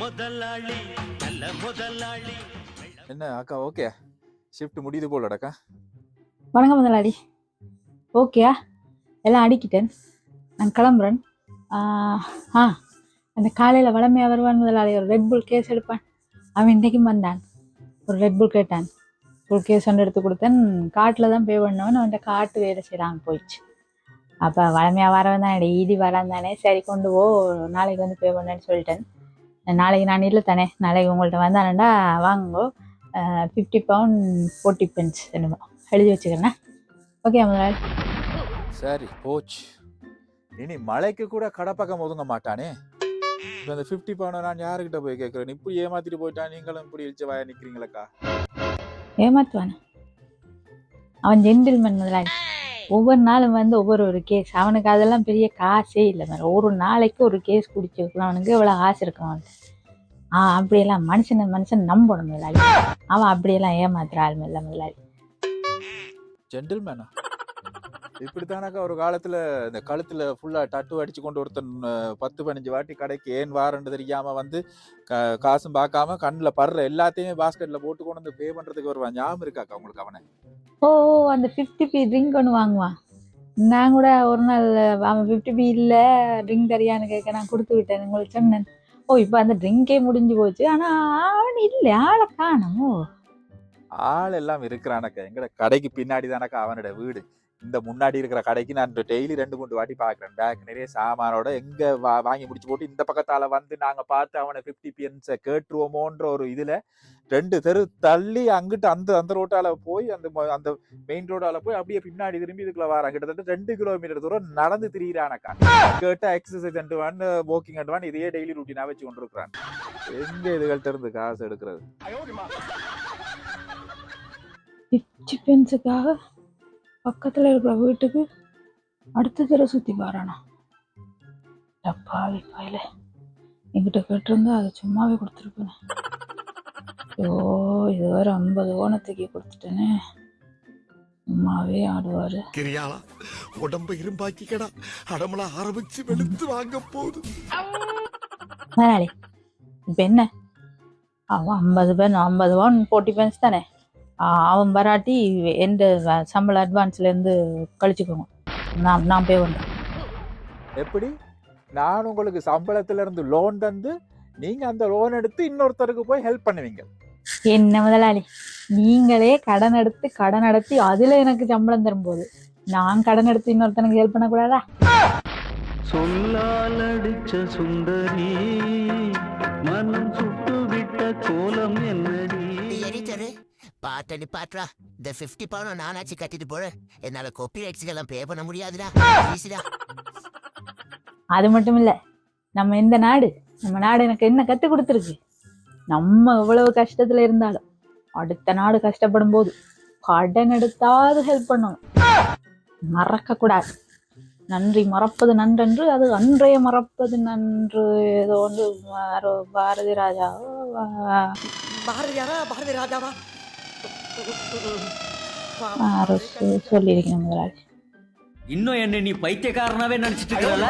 முதலாளி நல்ல முதலாளி. என்ன அக்கா ஓகே ஷிஃப்ட் முடியுது போலடக்கா வணக்கம் முதலாளி. ஓகேயா எல்லாம் அடிக்கிட்டேன். நான் கிளம்புறேன். ஆ அந்த காலையில் வளமையாக வருவான் முதலாளி. ஒரு ரெட் புல் கேஸ் எடுப்பான். அவன் இன்றைக்கும் வந்தான். ஒரு ரெட் புல் கேட்டான். ஒரு கேஸ் ஒன்று எடுத்து கொடுத்தேன். காட்டில் தான் பே பண்ணவன் அவன்கிட்ட காட்டு வேலை செய்கிறாங்க போயிடுச்சு. அப்போ வளமையாக வரவன் தான் டெய்லி வரான் தானே. சரி கொண்டு போ. நாளைக்கு வந்து பே பண்ணேன்னு சொல்லிட்டேன். நாளைக்கு நான் இல்லை தானே? நாளைக்கு உங்கள்கிட்ட வந்தானேண்டா வாங்குங்கோ ஃபிஃப்டி பவுண்ட் ஃபோர்ட்டி பென்ஸ் என்னமோ. எழுதி வச்சுக்கிறேண்ணா ஓகே முதலாளி சரி போச்சு. இனி மழைக்கு கூட கடை பக்கம் ஒதுங்க மாட்டானே? இப்ப இந்த ஃபிஃப்டி பவுண்ட் நான் யாருக்கிட்ட போய் கேட்குறேன் இப்படி ஏமாத்திட்டு போயிட்டான் நீங்களும் இப்படி இழிச்ச வாய நிக்கிறீங்களக்கா? ஏமாத்துவானா? அவன் ஜென்டில்மேன் முதலாளி. ஒவ்வொரு நாளும் வந்து ஒவ்வொரு ஒரு கேஸ் அவனுக்கு அதெல்லாம் பெரிய காசே இல்லை. மேடம் ஒரு நாளைக்கு ஒரு கேஸ் குடிச்சு வைக்கலாம் அவனுக்கு எவ்வளோ ஆசை இருக்கும் அவன்கிட்ட ஆ அப்படியெல்லாம் மனுஷனை மனுஷன் நம்பணும் முதலாளி. அவன் அப்படியெல்லாம் ஏமாத்துற ஆள் இல்லை முதலாளி. ஜென்டில்மேனா இப்படித்தானக்கா ஒரு காலத்துல இந்த கழுத்துல ஃபுல்லா டட்டு அடிச்சு கொண்டு ஒருத்தன் பத்து பதினஞ்சு வாட்டி கடைக்கு ஏன் வாரன்னு தெரியாம வந்து காசும் பார்க்காம கண்ணில் படுற எல்லாத்தையுமே பாஸ்கெட்ல போட்டு கொண்டு வந்து பே பண்றதுக்கு வருவான் ஞாபகம் இருக்காக்கா உங்களுக்கு அவனை? ஓ அந்த ஃபிஃப்டி பி ட்ரிங்க் ஒன்று வாங்குவான். நான் கூட ஒரு நாள் அவன் ஃபிஃப்டி பி இல்லை ட்ரிங்க் தரியான்னு கேட்க நான் கொடுத்து விட்டேன் உங்களுக்கு சொன்னேன். ஓ இப்போ அந்த ட்ரிங்கே முடிஞ்சு போச்சு. ஆனால் அவன் இல்லை ஆளை காணோம்? ஆள் எல்லாம் இருக்கிறானக்கா. எங்கட கடைக்கு பின்னாடி தானக்கா அவனோட வீடு. இந்த முன்னாடி இருக்கிற கடைக்கு நான் டெய்லி ரெண்டு மூணு வாட்டி பார்க்குறேன். பேக் நிறைய சாமானோட எங்கே வா- வாங்கி முடிச்சு போட்டு இந்த பக்கத்தால் வந்து நாங்கள் பார்த்து அவனை ஃபிஃப்டி பிஎன்ஸை கேட்டுருவோமோன்ற ஒரு இதில் ரெண்டு தெரு தள்ளி அங்கிட்டு அந்த அந்த ரோட்டால் போய் அந்த ம- அந்த மெயின் ரோடால் போய் அப்படியே பின்னாடி திரும்பி இதுக்குள்ள வரான். கிட்டத்தட்ட ரெண்டு கிலோமீட்டர் தூரம் நடந்து திரியிறானக்கா கேட்டால் எக்ஸசைஸ் அண்டுவான் வாக்கிங் அண்டுவான் இதையே டெய்லி ரூட்டீனா வச்சு கொண்டு இருக்கிறான் எங்கே இதுகள்கிட்ட இருந்து காசு எடுக்கிறது? பிச்சு பென்ஸுக்காக பக்கத்தில் இருக்கிற வீட்டுக்கு அடுத்த தடவை சுற்றி பாரானா டப்பாவி பாயில என்கிட்ட கேட்டிருந்தா அதை சும்மாவே கொடுத்துருப்பேன். ஐயோ இது வேற ஐம்பது ஓனத்துக்கு கொடுத்துட்டேனே. சும்மாவே ஆடுவார். கிரியாளா உடம்ப இரும்பாக்கிக்கடா. அடமலா ஆரம்பிச்சு வெளுத்து வாங்க போகுது முதலாளி இப்போ என்ன? அவன் ஐம்பது பேன் ஐம்பது பவுன் ஃபோர்ட்டி பென்ஸ் தானே அவன் வராட்டி எந்த சம்பள அட்வான்ஸ்லேருந்து கழிச்சுக்கோங்க. நான் நான் பே பண்ணுறேன் எப்படி? நான் உங்களுக்கு சம்பளத்துல இருந்து லோன் தந்து நீங்க அந்த லோன் எடுத்து இன்னொருத்தருக்கு போய் ஹெல்ப் பண்ணுவீங்க. என்ன முதலாளி? நீங்களே கடன் எடுத்து கடன் நடத்தி அதுல எனக்கு சம்பளம் தரும்போது நான் கடன் எடுத்து இன்னொருத்தனுக்கு ஹெல்ப் பண்ணக்கூடாதா? சொல்லால் அடிச்ச சுந்தரி பாட்டடி பாட்றா இந்த ஃபிஃப்டி பவுன் நானாச்சு கட்டிட்டு போறேன் என்னால காப்பி ரைட்ஸ்க்கு எல்லாம் பே பண்ண முடியாதுடா அது மட்டும் இல்ல நம்ம இந்த நாடு நம்ம நாடு எனக்கு என்ன கத்து கொடுத்துருக்கு? நம்ம எவ்வளவு கஷ்டத்துல இருந்தாலும் அடுத்த நாடு கஷ்டப்படும் போது கடன் எடுத்தாவது ஹெல்ப் பண்ணணும். மறக்க கூடாது. நன்றி மறப்பது நன்றன்று அது அன்றைய மறப்பது நன்று. ஏதோ ஒன்று பாரதி ராஜா பாரதி ராஜாவா? யாரோ சொ- சொல்லியிருக்கேன் முதலாளி. இன்னும் என்ன நீ பைத்தியக்காரனாவே நினைச்சிட்டு இருக்கல